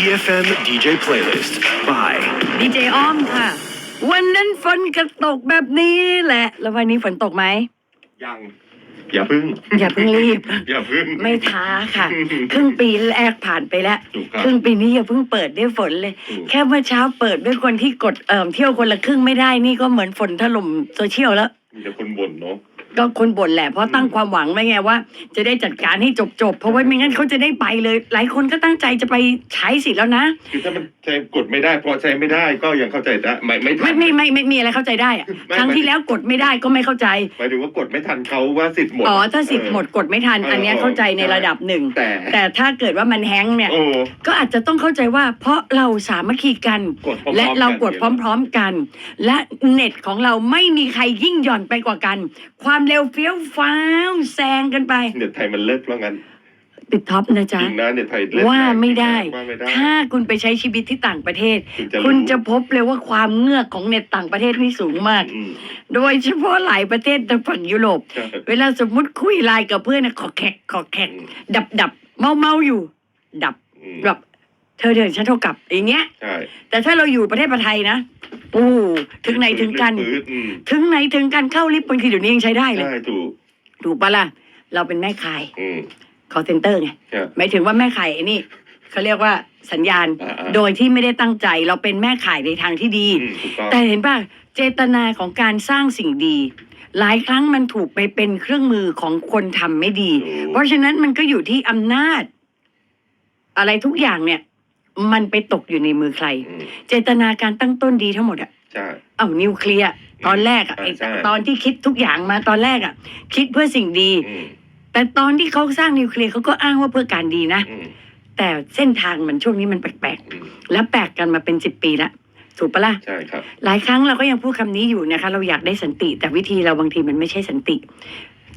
EFM DJ Playlist by ดีเจอ้อมค่ะ วันนั้นฝนกระตกแบบนี้แหละ แล้ววันนี้ฝนตกไหม ยัง อย่าพึ่ง อย่าเพิ่งรีบ อย่าพึ่ง ไม่ท้าค่ะ ครึ่งปีแรกผ่านไปแล้ว ถูกครับ ครึ่งปีนี้อย่าเพิ่งเปิดด้วยฝนเลยถูกแค่เมื่อเช้าเปิดด้วยคนที่กดเอ่อเที่ยวคนละครึ่งไม่ได้นี่ก็เหมือนฝนถล่มโซเชียลแล้ว มีแต่คนบ่นเนาะ ก็คนบ่นแหละเพราะตั้งความหวังไว้ไงว่า จะได้จัดการให้จบๆเพราะว่าไม่งั้นเขาจะได้ไปเลย หลายคนก็ตั้งใจจะไปใช้สิทธิ์แล้วนะ คือถ้ามันใช้กดไม่ได้พอใช้ไม่ได้ก็ยังเข้าใจได้ไม่ไม่ทัไม่น ไม่ไม่ไม่มีอะไรเข้าใจได้อะไม่ ครั้งไม่ที่แล้วกดไม่ได้ก็ไม่เข้าใจหมายถึงว่ากดไม่ทันเขาว่าสิทธิ์หมดอ๋อถ้าสิทธิ์หมดกดไม่ทันเอออันเนี้ยเข้าใจในระดับหนึ่งแต่แต่ถ้าเกิดว่ามันแฮงก์เนี่ย โอ้ ก็อาจจะต้องเข้าใจว่าเพราะเราสามัคคีกัน กดพร้อมๆและเรากดกัน พร้อม ๆกัน และเน็ตของเราไม่มีใครยิ่งหย่อนไปกว่ากัน ความเร็วเฟี้ยวฟ้าวแซงกันไป เน็ตไทยมันเลิศเพราะงั้นติดท็อปนะจจ๊ะริงนะเน็ตไทยเลิศว่าไม่ได้ ว่าไม่ได้ ถ้าคุณไปใช้ชีวิตที่ต่างประเทศ ถึงจะรู้ คุณจะพบเลยว่าความเงือกของเน็ตต่างประเทศนี่สูงมาก อืม โดยเฉพาะหลายประเทศทางฝั่งยุโรป ใช่ เวลาสมมุติคุยไลน์กับเพื่อนนะขอแขกขอแขกดับดับเมาเมาอยู่ ดับอืมแบบเธอเดินฉันโทรกลับอย่างเงี้ย ใช่แต่ถ้าเราอยู่ประเทศไทยนะ โอ้ถึงไหนถึงกันปื๊ดอืมถึงไหนถึงกันเข้าลิฟต์บางทีเดี๋ยวนี้ยังใช้ได้เลยใช่ถูกถูกปะล่ะ เราเป็นแม่ขาย อืมคอเซ็นเตอร์ไงใช่หมายถึงว่าแม่ขายไอ้นี่เขาเรียกว่าสัญญาณ อ่าๆ โดยที่ไม่ได้ตั้งใจ เราเป็นแม่ขายในทางที่ดี อืมถูกต้องแต่เห็นป่ะเจตนาของการสร้างสิ่งดี หลายครั้งมันถูกไปเป็นเครื่องมือของคนทำไม่ดี ถูกเพราะฉะนั้นมันก็อยู่ที่อำนาจ อะไรทุกอย่างเนี่ย มันไปตกอยู่ในมือใคร อืมเจตนาการตั้งต้นดีทั้งหมดอะใช่ เอานิวเคลียร์ตอนแรกอะอ่าไอ้ใช่ ตอนที่คิดทุกอย่างมาตอนแรกอะคิดเพื่อสิ่งดี อืมแต่ตอนที่เขาสร้างนิวเคลียร์เขาก็อ้างว่าเพื่อการดีนะ อืมแต่เส้นทางมันช่วงนี้มันแปลกอืมๆ และแปลกกันมาเป็นสิบปีละถูกปะล่ะ ใช่ครับ หลายครั้งเราก็ยังพูดคำนี้อยู่นะคะ เราอยากได้สันติ แต่วิธีเราบางทีมันไม่ใช่สันติ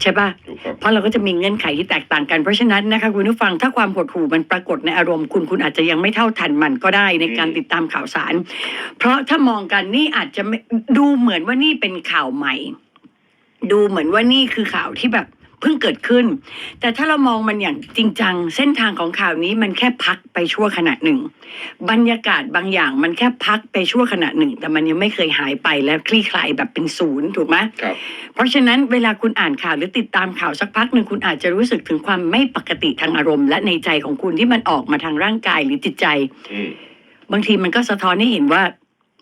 ใช่ปะถูกครับเพราะเราก็จะมีเงื่อนไขที่แตกต่างกัน เพราะฉะนั้นนะคะคุณผู้ฟังถ้าความหดหู่มันปรากฏในอารมณ์คุณคุณอาจจะยังไม่เท่าทันมันก็ได้ในการอืมติดตามข่าวสาร เพราะถ้ามองกันนี่อาจจะไม่ดูเหมือนว่านี่เป็นข่าวใหม่ ดูเหมือนว่านี่คือข่าวที่แบบเพิ่งเกิดขึ้น แต่ถ้าเรามองมันอย่างจริงจัง เส้นทางของข่าวนี้มันแค่พักไปชั่วขณะหนึ่ง บรรยากาศบางอย่างมันแค่พักไปชั่วขณะหนึ่ง แต่มันยังไม่เคยหายไปและคลี่คลายแบบเป็นศูนย์ถูกไหมครับเพราะฉะนั้นเวลาคุณอ่านข่าวหรือติดตามข่าวสักพักหนึ่งคุณอาจจะรู้สึกถึงความไม่ปกติทางอารมณ์ และในใจของคุณที่มันออกมาทางร่างกายหรือจิตใจอืมบางทีมันก็สะท้อนให้เห็นว่า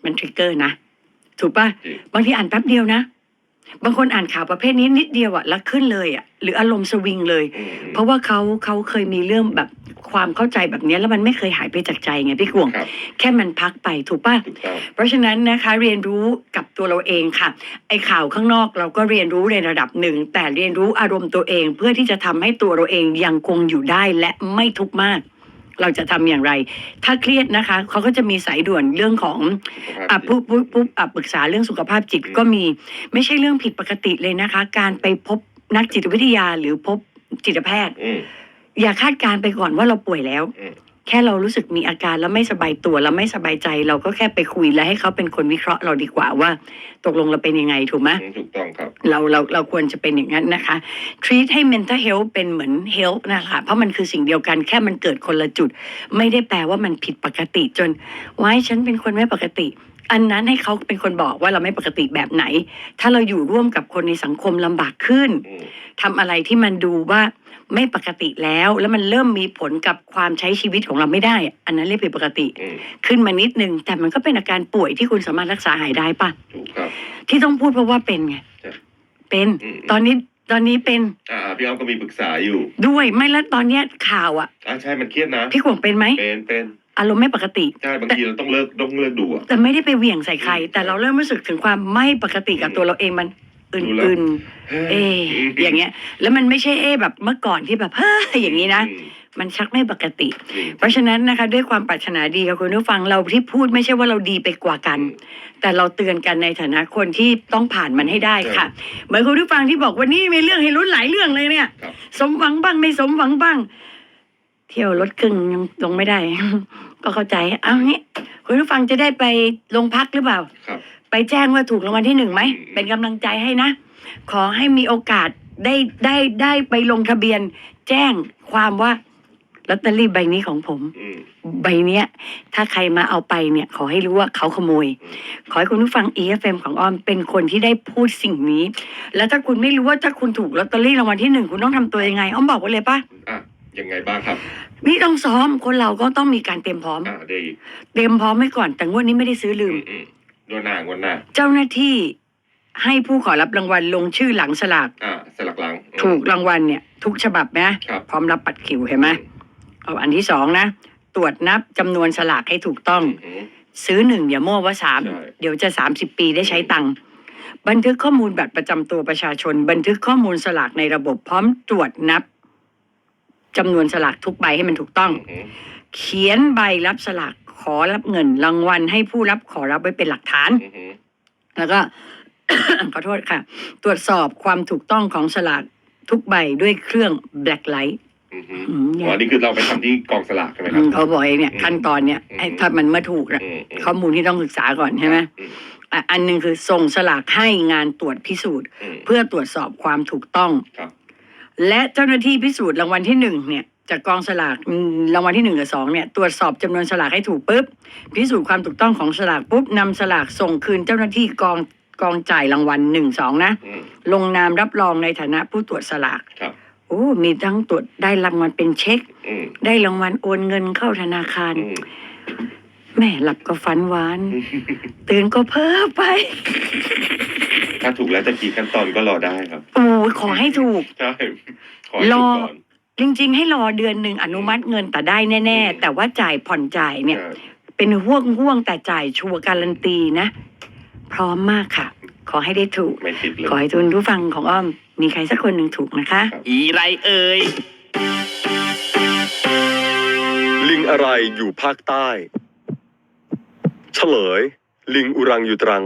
มันทริกเกอร์นะถูกปะจริงบางทีอ่านแป๊บเดียวนะ บางคนอ่านข่าวประเภทนี้นิดเดียวอะแล้วขึ้นเลยอะหรืออารมณ์สวิงเลยอืมเพราะว่าเขาเขาเคยมีเรื่องแบบความเข้าใจแบบนี้แล้วมันไม่เคยหายไปจากใจไงพี่กวงครับแค่มันพักไปถูกปะถูกต้องเพราะฉะนั้นนะคะเรียนรู้กับตัวเราเองค่ะ ไอ้ข่าวข้างนอกเราก็เรียนรู้ในระดับหนึ่ง แต่เรียนรู้อารมณ์ตัวเองเพื่อที่จะทำให้ตัวเราเองยังคงอยู่ได้และไม่ทุกข์มาก เราจะทำอย่างไร ถ้าเครียดนะคะเขาก็จะมีสายด่วนเรื่องของอะปุ๊บปุ๊บปุ๊บอะปรึกษาเรื่องสุขภาพจิตก็มีไม่ใช่เรื่องผิดปกติเลยนะคะ การไปพบนักจิตวิทยาหรือพบจิตแพทย์อืมอย่าคาดการณ์ไปก่อนว่าเราป่วยแล้วอืม แค่เรารู้สึกมีอาการแล้วไม่สบายตัวแล้วไม่สบายใจ เราก็แค่ไปคุยและให้เขาเป็นคนวิเคราะห์เราดีกว่าว่า ตกลงเราเป็นยังไงถูกไหมอืมถูกต้องครับ เราเราเราควรจะเป็นอย่างนั้นนะคะ treat ให้ mental health เป็นเหมือน health นะคะเพราะมันคือสิ่งเดียวกันแค่มันเกิดคนละจุด ไม่ได้แปลว่ามันผิดปกติจนว้ายฉันเป็นคนไม่ปกติอันนั้นให้เขาเป็นคนบอกว่าเราไม่ปกติแบบไหน ถ้าเราอยู่ร่วมกับคนในสังคมลำบากขึ้นอืมทำอะไรที่มันดูว่า ไม่ปกติแล้ว แล้วมันเริ่มมีผลกับความใช้ชีวิตของเราไม่ได้ อันนั้นเรียกผิดปกติ อืมขึ้นมานิดนึง แต่มันก็เป็นอาการป่วยที่คุณสามารถรักษาหายได้ปะถูกครับ ที่ต้องพูดเพราะว่าเป็นไงใช่เป็นอืม ตอนนี้ตอนนี้เป็นอ่าพี่อ้อมก็มีปรึกษาอยู่ด้วยไม่แล้วตอนเนี้ยข่าวอะอ่าใช่มันเครียดนะพี่ขวงเป็นไหมเป็นเป็นอารมณ์ไม่ปกติ ใช่บางทีเราต้องเลิกต้องเลิกดูอะ แต่ไม่ได้ไปเหวี่ยงใส่ใคร อืมแต่เราเริ่มรู้สึกถึงความไม่ปกติกับตัวเราเองมัน อดูแล้วื่นๆ เอ๊ะอย่างเงี้ย แล้วมันไม่ใช่เอ๊ะแบบเมื่อก่อนที่แบบเฮ้ยอย่างนี้นะอืมมันชักไม่ปกติจริงเพราะฉะนั้นนะคะด้วยความปรารถนาดีค่ะคุณผู้ฟังเราที่พูดไม่ใช่ว่าเราดีไปกว่ากัน แต่เราเตือนกันในฐานะคนที่ต้องผ่านมันให้ได้ค่ะ เหมือนคุณผู้ฟังที่บอกว่านี่มีเรื่องให้ลุ้นหลายเรื่องเลยเนี่ยครับสมหวังบ้างไม่สมหวังบ้าง เที่ยวรถครึ่งยังลงไม่ได้ ก็เข้าใจเอางี้คุณผู้ฟังจะได้ไปโรงพักหรือเปล่าครับ ไปแจ้งว่าถูกรางวัลที่หนึ่งไหมอืมเป็นกำลังใจให้นะ ขอให้มีโอกาสได้ได้ได้ไปลงทะเบียน แจ้งความว่าลอตเตอรี่ใบนี้ของผม อืมใบเนี้ย ถ้าใครมาเอาไปเนี่ย ขอให้รู้ว่าเขาขโมย ขอให้คุณผู้ฟัง EFM ของอ้อมเป็นคนที่ได้พูดสิ่งนี้ แล้วถ้าคุณไม่รู้ว่าถ้าคุณถูกลอตเตอรี่รางวัลที่หนึ่งคุณต้องทำตัวยังไงอ้อมบอกไว้เลยปะอะยังไงบ้างครับนี่ต้องซ้อมคนเราก็ต้องมีการเตรียมพร้อม อ่าดีเตรียมพร้อมไว้ก่อนแต่งวดนี้ไม่ได้ซื้อลือืมมอืม งวดหน้างวดหน้า เจ้าหน้าที่ให้ผู้ขอรับรางวัลลงชื่อหลังสลากอ่าสลักหลังอืม ถูกรางวัลเนี่ย ทุกฉบับนะครับ พร้อมรับบัตรคิวเห็นไหมเอาอันที่สองนะ ตรวจนับจำนวนสลากให้ถูกต้อง อืม ซื้อหนึ่งอย่าโม่ว่าสามใช่ เดี๋ยวจะสามสิบปีได้ใช้ตังค์บันทึกข้อมูลบัตรประจำตัวประชาชน บันทึกข้อมูลสลากในระบบพร้อมตรวจนับจำนวนสลากทุกใบให้มันถูกต้อง อืม เขียนใบรับสลากขอรับเงินรางวัลให้ผู้รับขอรับไว้เป็นหลักฐาน อืมแล้วก็ ขอโทษค่ะ ตรวจสอบความถูกต้องของสลากทุกใบด้วยเครื่อง black light อืมอืมอืมเนี่อ๋อยนี่คือเราไปทำที่กองสลากใช่ไหมคอืรับมเขาบอกเองเนี่ยอืมขั้นตอนเนี่ยอืมไอ้ถ้ามันเมื่อถูกนะอืมอืมข้อมูลที่ต้องศึกษาก่อนใช่ไหมอืมอะอันหนึ่งคือส่งสลากให้งานตรวจพิสูจน์ อืม เพื่อตรวจสอบความถูกต้อง ครับ และเจ้าหน้าที่พิสูจน์รางวัลที่หนึ่งเนี่ย จากกองสลากอืมรางวัลที่หนึ่งกับสองเนี่ยตรวจสอบจำนวนสลากให้ถูกปุ๊บพิสูจน์ความถูกต้องของสลากปุ๊บนำสลากส่งคืนเจ้าหน้าที่กองกองจ่ายรางวัลหนึ่งสองนะอืมลงนามรับรองในฐานะผู้ตรวจสลากครับโอ้มีทั้งตรวจได้รางวัลเป็นเช็คอืมได้รางวัลโอนเงินเข้าธนาคารอืมแม่หลับก็ฝันหวาน ตื่นก็เพ้อไป ถ้าถูกแล้วจะกี่ขั้นตอนก็รอได้ครับโอ้ยขอให้ถูกใช่ขอให้รถูอกก่อน จริง ๆ ให้รอเดือนหนึ่งอนุมัติเงินแต่ได้แน่อืมๆแต่ว่าจ่ายผ่อนจ่ายเนี่ยใช่เป็นห่วงห่วงๆแต่จ่ายชัวร์การันตีนะ พร้อมมากค่ะ ขอให้ได้ถูก ไม่ติดเลย ขอให้ทุนผู้ฟังของอ้อม มีใครสักคนหนึ่งถูกนะคะ อีไรเอ่ย ลิงอะไรอยู่ภาคใต้ เฉลย ลิงอุรังอยู่ตรัง